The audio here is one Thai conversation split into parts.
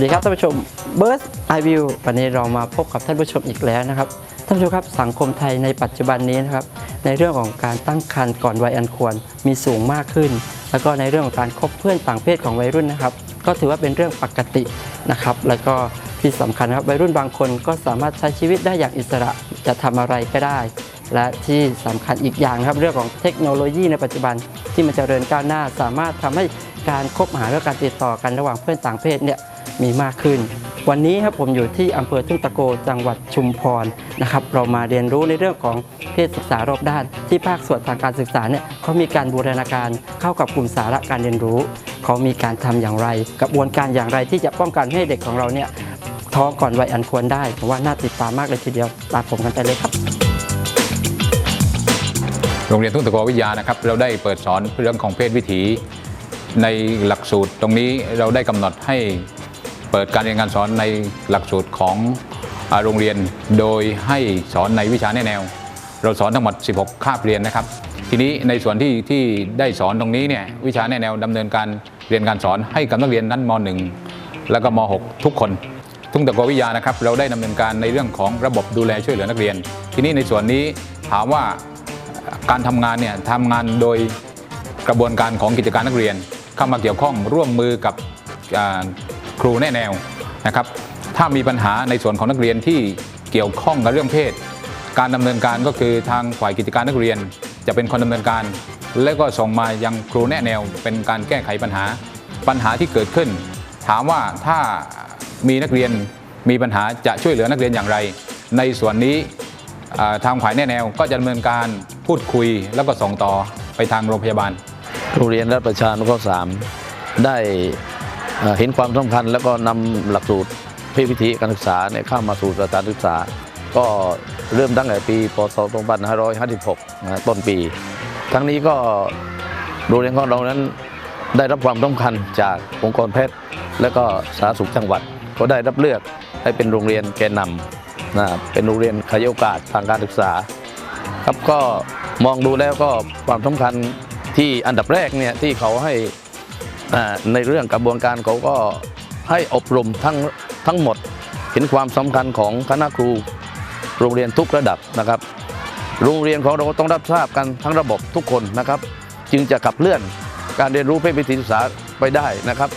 วัสดีครับท่านผู้ชมเบิร์สไอวิววันนี้เรามาพบกับท่านผู้ชมอีกแล้วนะครับท่านผู้ชมครับสังคมไทยในปัจจุบันนี้นะครับในเรื่องของการตั้งครรภ์ก่อนวัยอันควรมีสูงมากขึ้น แล้วก็ในเรื่องของการคบเพื่อนต่างเพศของวัยรุ่นนะครับ ก็ถือว่าเป็นเรื่องปกตินะครับ แล้วก็ที่สำคัญครับวัยรุ่นบางคนก็สามารถใช้ชีวิตได้อย่างอิสระจะทำอะไรก็ได้ และที่สำคัญอีกอย่างครับเรื่องของเทคโนโลยีในปัจจุบันที่มันเจริญก้าวหน้า สามารถทำให้การคบหาและการติดต่อกันระหว่างเพื่อนต่างเพศเนี่ย มีมากขึ้น วันนี้ครับผมอยู่ที่อำเภอทุ่งตะโกจังหวัดชุมพรนะครับ เรามาเรียนรู้ในเรื่องของเพศศึกษารอบด้าน ที่ภาคส่วนทางการศึกษาเนี่ยเขามีการบูรณาการเข้ากับกลุ่มสาระการเรียนรู้เขามีการทำอย่างไร กระบวนการอย่างไรที่จะป้องกันให้เด็กของเราเนี่ยท้องก่อนวัยอันควรได้ผมว่าน่าติดตามมากเลยทีเดียวตามผมกันไปเลยครับ โรงเรียนทุ่งตะโกวิทยานะครับ เราได้เปิดสอนเรื่องของเพศวิถี ในหลักสูตรตรงนี้เราได้กำหนดให้ เปิดการเรียนการสอนในหลักสูตรของโรงเรียน โดยให้สอนในวิชาแนแนว เราสอนทั้งหมด 16 คาบเรียนนะครับ ทีนี้ในส่วนที่ที่ได้สอนตรงนี้เนี่ยวิชาแนแนวดำเนินการเรียนการสอนให้กับนักเรียนนั้นม .1 แล้วก็ม .6 ทุกคนทุ่งตะโกวิทยานะครับเราได้ดำเนินการในเรื่องของระบบดูแลช่วยเหลือนักเรียน ทีนี้ในส่วนนี้ถามว่าการทำงานเนี่ยทำงานโดยกระบวนการของกิจการนักเรียน เข้ามาเกี่ยวข้องร่วมมือกับ ครูแนะแนวนะครับ ถ้ามีปัญหาในส่วนของนักเรียนที่เกี่ยวข้องกับเรื่องเพศ การดำเนินการก็คือทางฝ่ายกิจการนักเรียน จะเป็นคนดำเนินการ แล้วก็ส่งมายังครูแนะแนว เป็นการแก้ไขปัญหา ปัญหาที่เกิดขึ้น ถามว่าถ้ามีนักเรียนมีปัญหาจะช่วยเหลือนักเรียนอย่างไร ในส่วนนี้ทางฝ่ายแนะแนวก็จะดำเนินการพูดคุยแล้วก็ส่งต่อไปทางโรงพยาบาล โรงเรียนรัฐประชานุเคราะห์สามได้ เห็นความสำคัญแล้วก็นำหลักสูตรเพศวิถีการศึกษาเนี่ยเข้ามาสู่สถานศึกษา ก็เริ่มตั้งแต่ปีพศ2556นะต้นปี ทั้งนี้ก็โรงเรียนของเรานั้นได้รับความสำคัญจากองค์กรแพทย์ และก็สาธารณสุขจังหวัด ก็ได้รับเลือกให้เป็นโรงเรียนแกนนำนะเป็นโรงเรียนขยายโอกาสทางการศึกษา ครับก็มองดูแล้วก็ความสำคัญที่อันดับแรกเนี่ยที่เขาให้ ในเรื่องกระบวนการเขาก็ให้อบรมทั้งทั้งหมดเห็นความสำคัญของคณะครูโรงเรียนทุกระดับนะครับ โรงเรียนของเราต้องรับทราบกันทั้งระบบทุกคนนะครับ จึงจะขับเลื่อนการเรียนรู้เพศวิถีศึกษาไปได้นะครับ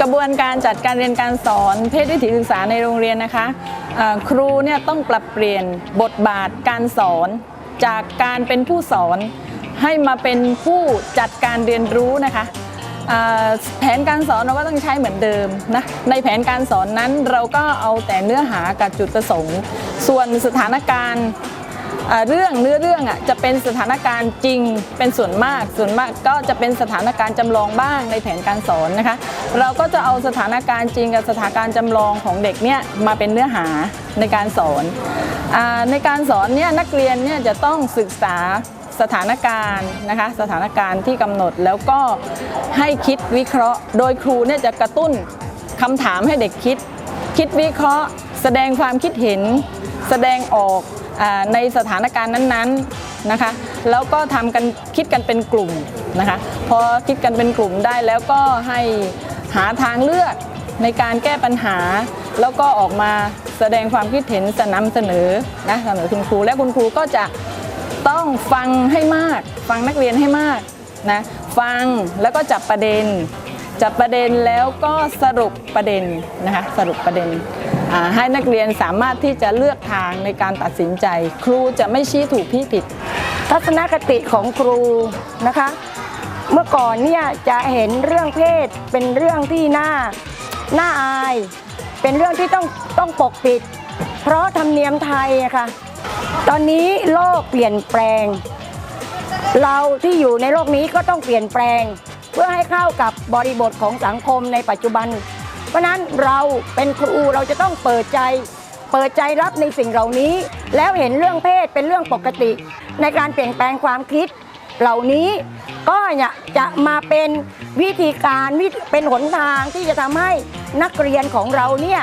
กระบวนการจัดการเรียนการสอนเพศวิถีศึกษาในโรงเรียนนะคะครูเนี่ยต้องปรับเปลี่ยนบทบาทการสอน จากการเป็นผู้สอน ให้มาเป็นผู้จัดการเรียนรู้นะคะ แผนการสอนเราก็ต้องใช้เหมือนเดิมนะในแผนการสอนนั้นเราก็เอาแต่เนื้อหากับจุดประสงค์ ส่วนสถานการณ์เรื่องเนื้อเรื่องอะจะเป็นสถานการณ์จริงเป็นส่วนมาก ส่วนมากก็จะเป็นสถานการณ์จำลองบ้างในแผนการสอนนะคะ เราก็จะเอาสถานการณ์จริงกับสถานการณ์จำลองของเด็กเนี่ยมาเป็นเนื้อหาในการสอนอในการสอนเนี่ยนักเรียนเนี่ยจะต้องศึกษา สถานการณ์นะคะสถานการณ์ที่กำหนดแล้วก็ให้คิดวิเคราะห์ โดยครูเนี่ยจะกระตุ้นคำถามให้เด็กคิด คิดวิเคราะห์ แสดงความคิดเห็น แสดงออกอในสถานการณ์นั้นๆนะคะแล้วก็ทำกันคิดกันเป็นกลุ่มนะคะพอคิดกันเป็นกลุ่มได้แล้วก็ให้หาทางเลือกในการแก้ปัญหา แล้วก็ออกมาแสดงความคิดเห็นสนำเสนอนะเสนอคุณครูและคุณครูก็จะ ต้องฟังให้มาก ฟังนักเรียนให้มากนะฟังแล้วก็จับประเด็น จับประเด็นแล้วก็สรุปประเด็นนะคะสรุปประเด็นให้นักเรียนสามารถที่จะเลือกทางในการตัดสินใจ ครูจะไม่ชี้ถูกพี่ผิด ทัศนคติของครูนะคะ เมื่อก่อนเนี่ยจะเห็นเรื่องเพศเป็นเรื่องที่น่าน่าอาย เป็นเรื่องที่ต้องต้องปกปิด เพราะธรรมเนียมไทยอะค่ะ ตอนนี้โลกเปลี่ยนแปลง เราที่อยู่ในโลกนี้ก็ต้องเปลี่ยนแปลง เพื่อให้เข้ากับบริบทของสังคมในปัจจุบัน เพราะนั้นเราเป็นครูเราจะต้องเปิดใจ เปิดใจรับในสิ่งเหล่านี้ แล้วเห็นเรื่องเพศเป็นเรื่องปกติ ในการเปลี่ยนแปลงความคิดเหล่านี้ก็เนี่ยจะมาเป็นวิธีการวิเป็นหนทางที่จะทำให้นักเรียนของเราเนี่ย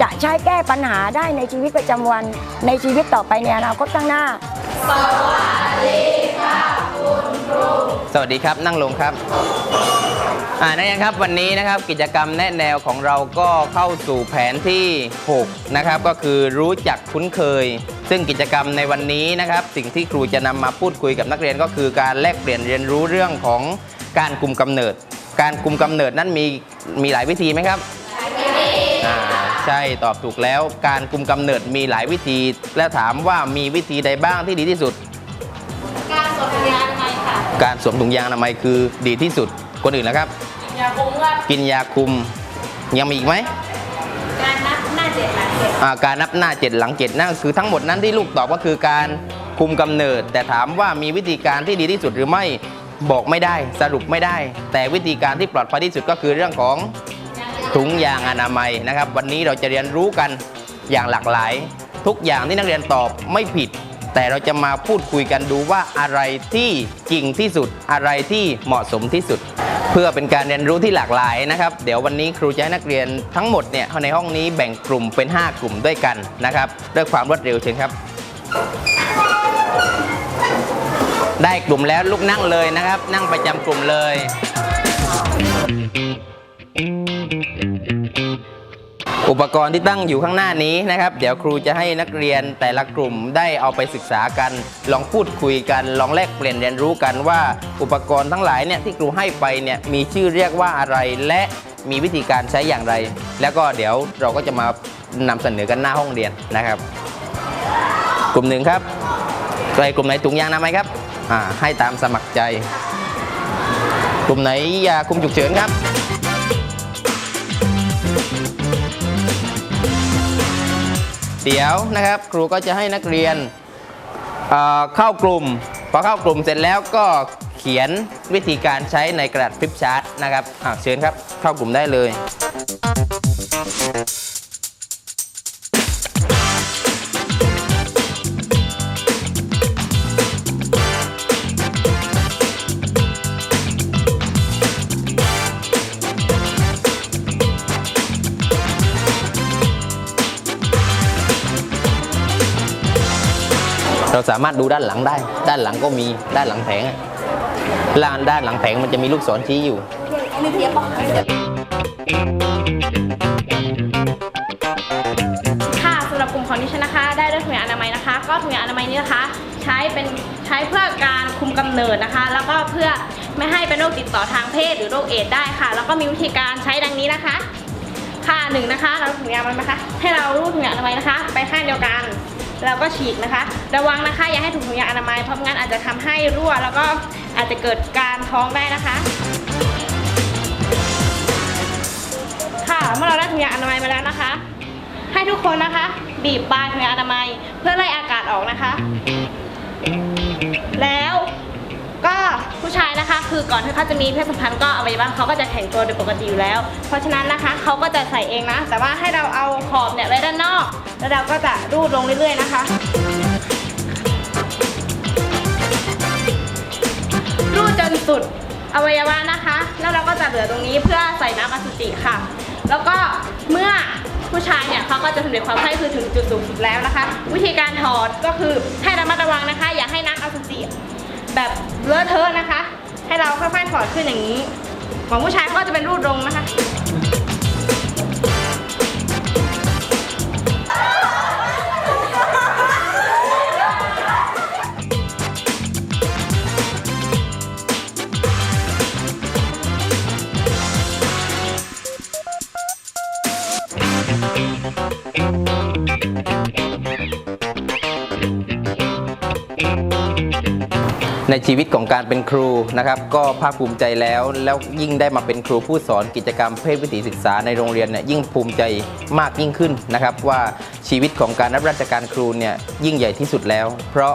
จะใช้แก้ปัญหาได้ในชีวิตประจำวันในชีวิตต่อไปในอนาคตข้างหน้า สวัสดีค่ะคุณครู สวัสดีครับนั่งลงครับอ่านักเรียนครับวันนี้นะครับกิจกรรมแนะแนวของเราก็เข้าสู่แผนที่ 6 นะครับ ก็คือรู้จักคุ้นเคย ซึ่งกิจกรรมในวันนี้นะครับ สิ่งที่ครูจะนำมาพูดคุยกับนักเรียนก็คือการแลกเปลี่ยนเรียนรู้เรื่องของการกลุ่มกำเนิด การกลุ่มกำเนิดนั้นมีมีหลายวิธีไหมครับ ใช่ตอบถูกแล้วการกลุ่มกำเนิดมีหลายวิธี แล้วถามว่ามีวิธีใดบ้างที่ดีที่สุด การสวมถุงยางอนามัยค่ะ การสวมถุงยางอนามัยคือดีที่สุดคนอื่นนะครับ ยาคุมว่ากินยาคุมยังมีอีกไหมการนับหน้าเจ็ดหลังเจ็ดอ่าการนับหน้าเจ็ดหลังเจ็ดนั่นก็คือทั้งหมดนั้นที่ลูกตอบก็คือการคุมกำเนิด แต่ถามว่ามีวิธีการที่ดีที่สุดหรือไม่บอกไม่ได้สรุปไม่ได้ แต่วิธีการที่ปลอดภัยที่สุดก็คือเรื่องของ ถุงยางอนามัยนะครับ วันนี้เราจะเรียนรู้กันอย่างหลากหลาย ทุกอย่างที่นักเรียนตอบไม่ผิด แต่เราจะมาพูดคุยกันดูว่าอะไรที่จริงที่สุดอะไรที่เหมาะสมที่สุด เพื่อเป็นการเรียนรู้ที่หลากหลายนะครับ เดี๋ยววันนี้ครูจะให้นักเรียนทั้งหมดเนี่ยในห้องนี้แบ่งกลุ่มเป็น 5 กลุ่มด้วยกันนะครับด้วยความรวดเร็วเชิญครับ ได้กลุ่มแล้วลุกนั่งเลยนะครับ นั่งประจำกลุ่มเลย อุปกรณ์ที่ตั้งอยู่ข้างหน้านี้นะครับ เดี๋ยวครูจะให้นักเรียนแต่ละกลุ่มได้เอาไปศึกษากัน ลองพูดคุยกัน ลองแลกเปลี่ยนเรียนรู้กันว่า อุปกรณ์ทั้งหลายเนี่ยที่ครูให้ไปเนี่ยมีชื่อเรียกว่าอะไรและมีวิธีการใช้อย่างไร แล้วก็เดี๋ยวเราก็จะมานำเสนอกันหน้าห้องเรียนนะครับ กลุ่มหนึ่งครับใครกลุ่มไหนถุงยางนามัยครับอ่าให้ตามสมัครใจ กลุ่มไหนยาคุมฉุกเฉินครับ เดี๋ยวนะครับ ครูก็จะให้นักเรียนเเข้ากลุ่ม พอเข้ากลุ่มเสร็จแล้วก็เขียนวิธีการใช้ในกระดาษฟลิปชาร์ตนะครับอะเชิญครับเข้ากลุ่มได้เลย สามารถดูด้านหลังได้ ด้านหลังก็มีด้านหลังแผงอะด้านด้านหลังแผงมันจะมีลูกศรชี้อยู่ค่ะสำหรับกลุ่มของดิฉันนะคะ ได้ด้วยถุงยางอนามัยนะคะ ก็ถุงยางอนามัยนี้นะคะ ใช้เป็นใช้เพื่อการคุมกำเนิดนะคะ แล้วก็เพื่อไม่ให้เป็นโรคติดต่อทางเพศหรือโรคเอดส์ได้ค่ะ แล้วก็มีวิธีการใช้ดังนี้นะคะ ค่ะหนึ่งนะคะ เราถุงยางมันนะคะ ให้เรารูดถุงยางอนามัยนะคะ ไปข้างเดียวกัน แล้วก็ฉีกนะคะ ระวังนะคะอย่าให้ถุงถุงยางอนามัยเพราะงั้นอาจจะทำให้รั่ว แล้วก็อาจจะเกิดการท้องได้นะคะ ค่ะเมื่อเราได้ถุงยางอนามัยมาแล้วนะคะ ให้ทุกคนนะคะ บีบปลายถุงยางอนามัยเพื่อไล่อากาศออกนะคะ แล้ว ก็ผู้ชายนะคะ คือก่อนที่เขาจะมีเพศสัมพันธ์ก็อวัยวะเขาก็จะแข็งตัวโดยปกติอยู่แล้ว เพราะฉะนั้นนะคะเขาก็จะใส่เองนะ แต่ว่าให้เราเอาขอบเนี่ยไว้ด้านนอก แล้วเราก็จะรูดลงเรื่อยๆนะคะ รูดจนสุดอวัยวะนะคะ แล้วเราก็จะเหลือตรงนี้เพื่อใส่น้ำอสุจิค่ะ แล้วก็เมื่อผู้ชายเนี่ยเขาก็จะสำเร็จความใคร่คือถึงจุดสูงสุดแล้วนะคะ วิธีการถอดก็คือให้ เลอะเทอะนะคะ ให้เราค่อยๆถอดขึ้นอย่างนี้ ของผู้ชายเขาก็จะเป็นรูดลงนะคะ ในชีวิตของการเป็นครูนะครับ ก็ภาคภูมิใจแล้ว แล้วยิ่งได้มาเป็นครูผู้สอนกิจกรรมเพศวิถีศึกษาในโรงเรียนเนี่ยยิ่งภูมิใจมากยิ่งขึ้นนะครับ ว่าชีวิตของการรับราชการครูเนี่ยยิ่งใหญ่ที่สุดแล้ว เพราะ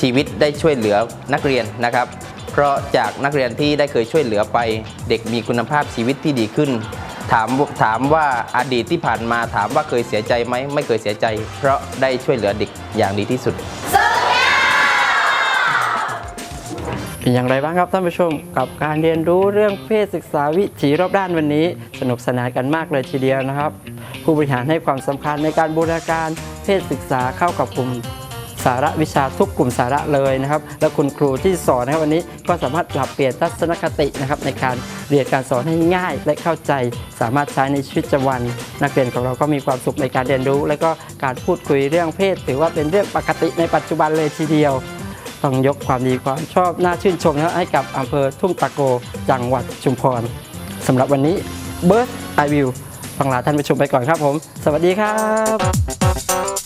ชีวิตได้ช่วยเหลือนักเรียนนะครับ เพราะจากนักเรียนที่ได้เคยช่วยเหลือไปเด็กมีคุณภาพชีวิตที่ดีขึ้นถามถามว่าอดีตที่ผ่านมาถามว่าเคยเสียใจไหมไม่เคยเสียใจ เพราะได้ช่วยเหลือเด็กอย่างดีที่สุด เป็นอย่างไรบ้างครับท่านผู้ชมกับการเรียนรู้เรื่องเพศศึกษาวิถีรอบด้านวันนี้ สนุกสนานกันมากเลยทีเดียวนะครับ ผู้บริหารให้ความสำคัญในการบูรณาการเพศศึกษาเข้ากับกลุ่มสาระวิชาทุกกลุ่มสาระเลยนะครับ และคุณครูที่สอนนะครับวันนี้ก็สามารถปรับเปลี่ยนทัศนคตินะครับในการเรียนการสอนให้ง่ายและเข้าใจ สามารถใช้ในชีวิตประจำวัน นักเรียนของเราก็มีความสุขในการเรียนรู้ และก็การพูดคุยเรื่องเพศ ถือว่าเป็นเรื่องปกติในปัจจุบันเลยทีเดียว ต้องยกความดีความชอบน่าชื่นชมนะครับให้กับอำเภอทุ่งตะโกจังหวัดชุมพรสำหรับวันนี้เบิร์ดไอวิวต้องลาท่านผู้ชมไปก่อนครับผม สวัสดีครับ